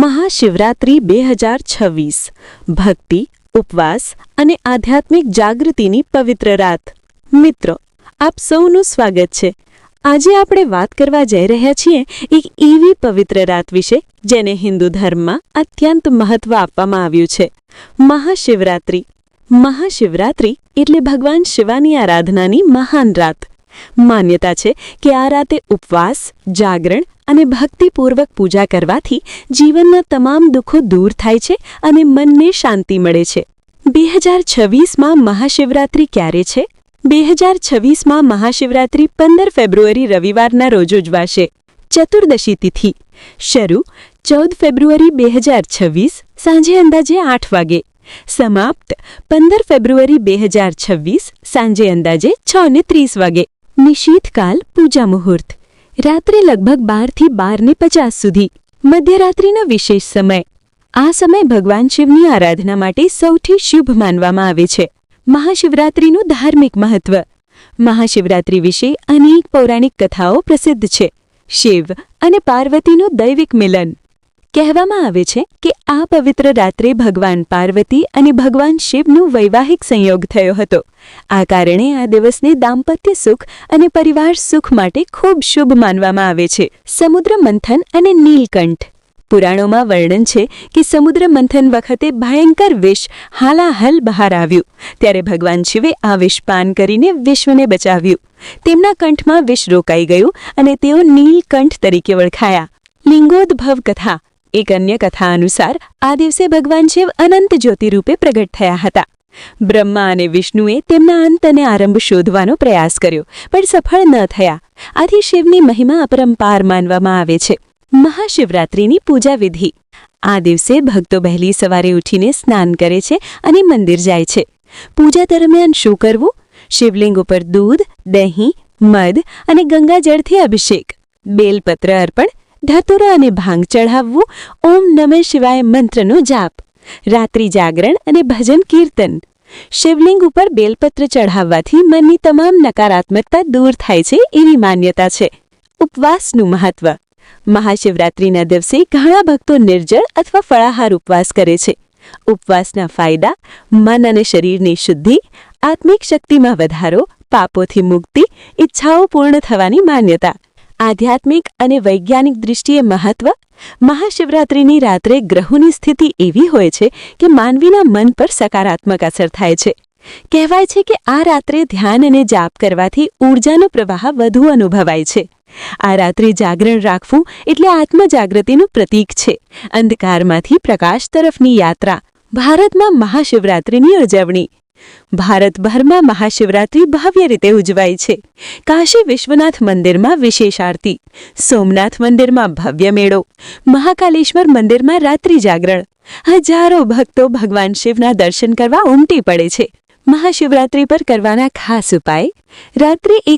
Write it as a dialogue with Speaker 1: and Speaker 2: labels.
Speaker 1: મહાશિવરાત્રિ બે હજાર છવ્વીસ. ભક્તિ, ઉપવાસ અને આધ્યાત્મિક જાગૃતિની પવિત્ર રાત. મિત્રો, આપ સૌનું સ્વાગત છે. આજે આપણે વાત કરવા જઈ રહ્યા છીએ એક એવી પવિત્ર રાત વિશે જેને હિન્દુ ધર્મમાં અત્યંત મહત્વ આપવામાં આવ્યું છે. મહાશિવરાત્રિ. મહાશિવરાત્રિ એટલે ભગવાન શિવાની આરાધનાની મહાન રાત. માન્યતા છે કે આ રાતે ઉપવાસ, જાગરણ અને ભક્તિપૂર્વક પૂજા કરવાથી જીવનના તમામ દુઃખો દૂર થાય છે અને મનને શાંતિ મળે છે. બે હજાર છવ્વીસમાં મહાશિવરાત્રિ ક્યારે છે? બે હજાર છવ્વીસમાં મહાશિવરાત્રિ પંદર ફેબ્રુઆરી રવિવારના રોજ ઉજવાશે. ચતુર્દશી તિથિ. શરૂ ચૌદ ફેબ્રુઆરી બે હજાર છવ્વીસ સાંજે અંદાજે આઠ વાગે. સમાપ્ત પંદર ફેબ્રુઆરી બે હજાર છવ્વીસ સાંજે અંદાજે છ ને ત્રીસ વાગે. નિશીથકાલ પૂજા મુહૂર્ત. રાત્રે લગભગ બારથી બારને પચાસ સુધી. મધ્યરાત્રિનો વિશેષ સમય. આ સમય ભગવાન શિવની આરાધના માટે સૌથી શુભ માનવામાં આવે છે. મહાશિવરાત્રિનું ધાર્મિક મહત્વ. મહાશિવરાત્રિ વિશે અનેક પૌરાણિક કથાઓ પ્રસિદ્ધ છે. શિવ અને પાર્વતીનું દૈવિક મિલન. કહેવામાં આવે છે કે આ પવિત્ર રાત્રે ભગવાન પાર્વતી અને ભગવાન શિવનું વૈવાહિક સંયોગ થયો હતો. આ કારણે આ દિવસને દાંપત્ય સુખ અને પરિવાર સુખ માટે ખૂબ શુભ માનવામાં આવે છે. સમુદ્ર મંથન અને નીલકંઠ. પુરાણોમાં વર્ણન છે કે સમુદ્ર મંથન વખતે ભયંકર વિષ હાલાહલ બહાર આવ્યું. ત્યારે ભગવાન શિવે આ વિષ પાન કરીને વિશ્વને બચાવ્યું. તેમના કંઠમાં વિષ રોકાઈ ગયું અને તેઓ નીલકંઠ તરીકે ઓળખાયા. લિંગોદ્ભવ કથા એક અન્ય કથા અનુસાર આ દિવસે ભગવાન શિવ અનંત જ્યોતિ રૂપે પ્રગટ થયા હતા. બ્રહ્મા અને વિષ્ણુએ તેમના અંત અને આરંભ શોધવાનો પ્રયાસ કર્યો, પણ સફળ ન થયા. આથી શિવની મહિમા અપરંપાર માનવામાં આવે છે. મહાશિવરાત્રિની પૂજા વિધિ. આ દિવસે ભક્તો વહેલી સવારે ઉઠીને સ્નાન કરે છે અને મંદિર જાય છે. પૂજા દરમિયાન શું કરવું? શિવલિંગ ઉપર દૂધ, દહીં, મધ અને ગંગાજળથી અભિષેક. બેલપત્ર અર્પણ ધતુરા અને ભાંગ ચઢાવવું, ઓમ નમઃ શિવાય મંત્રનો જાપ, રાત્રિ જાગરણ અને ભજન કીર્તન. શિવલિંગ ઉપર બેલપત્ર ચઢાવવાથી મનની તમામ નકારાત્મકતા દૂર થાય છે એવી માન્યતા છે. ઉપવાસનું મહત્વ. મહાશિવરાત્રિના દિવસે ઘણા ભક્તો નિર્જળ અથવા ફળાહાર ઉપવાસ કરે છે. ઉપવાસના ફાયદા, મન અને શરીરની શુદ્ધિ, આત્મિક શક્તિમાં વધારો, પાપોથી મુક્તિ, ઈચ્છાઓ પૂર્ણ થવાની માન્યતા. આધ્યાત્મિક અને વૈજ્ઞાનિક દૃષ્ટિએ મહત્વ, મહાશિવરાત્રિની રાત્રે ગ્રહોની સ્થિતિ એવી હોય છે કે માનવીના મન પર સકારાત્મક અસર થાય છે. કહેવાય છે કે આ રાત્રે ધ્યાન અને જાપ કરવાથી ઊર્જાનો પ્રવાહ વધુ અનુભવાય છે. આ રાત્રે જાગરણ રાખવું એટલે આત્મજાગૃતિનું પ્રતીક છે. અંધકારમાંથી પ્રકાશ તરફની યાત્રા, ભારતમાં મહાશિવરાત્રિની ઉજવણી. ભારતભરમાં મહાશિવરાત્રિ ભવ્ય રીતે ઉજવાય છે. કાશી વિશ્વનાથ મંદિરમાં વિશેષ આરતી, સોમનાથ મંદિરમાં ભવ્ય મેળો, મહાકાલેશ્વર મંદિરમાં રાત્રિ જાગરણ. હજારો ભક્તો ભગવાન શિવના દર્શન કરવા ઉમટી પડે છે. મહાશિવરાત્રિ પર કરવાના ખાસ ઉપાય, રાત્રે એક